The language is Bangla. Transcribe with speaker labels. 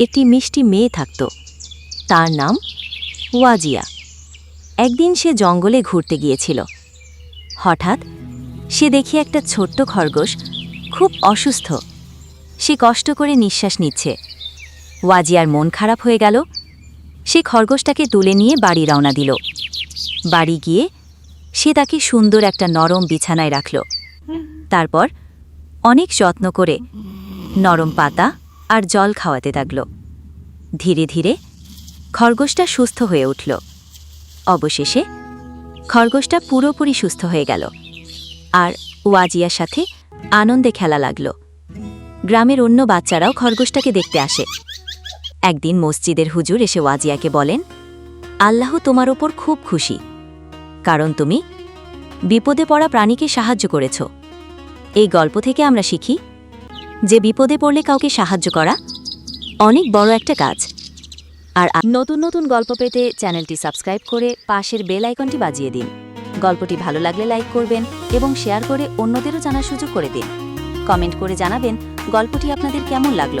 Speaker 1: একটি মিষ্টি মেয়ে থাকত। তার নাম ওয়াজিয়া। একদিন সে জঙ্গলে ঘুরতে গিয়েছিল। হঠাৎ সে দেখি একটা ছোট্ট খরগোশ খুব অসুস্থ। সে কষ্ট করে নিঃশ্বাস নিচ্ছে। ওয়াজিয়ার মন খারাপ হয়ে গেল। সে খরগোশটাকে তুলে নিয়ে বাড়ি রওনা দিল। বাড়ি গিয়ে সে তাকে সুন্দর একটা নরম বিছানায় রাখল। তারপর অনেক যত্ন করে নরম পাতা আর জল খাওয়াতে লাগল ধীরে ধীরে খরগোশটা সুস্থ হয়ে উঠল। অবশেষে খরগোশটা পুরোপুরি সুস্থ হয়ে গেল। আর ওয়াজিয়ার সাথে আনন্দে খেলা লাগল। গ্রামের অন্য বাচ্চারাও খরগোশটাকে দেখতে আসে। একদিন মসজিদের হুজুর এসে ওয়াজিয়াকে বলেন, আল্লাহ তোমার ওপর খুব খুশি, কারণ তুমি বিপদে পড়া প্রাণীকে সাহায্য করেছ। এই গল্প থেকে আমরা শিখি যে বিপদে পড়লে কাউকে সাহায্য করা অনেক বড় একটা কাজ। আর নতুন নতুন গল্প পেতে চ্যানেলটি সাবস্ক্রাইব করে পাশের বেল আইকনটি বাজিয়ে দিন। গল্পটি ভালো লাগলে লাইক করবেন এবং শেয়ার করে অন্যদেরও জানার সুযোগ করে দিন। কমেন্ট করে জানাবেন গল্পটি আপনাদের কেমন লাগল।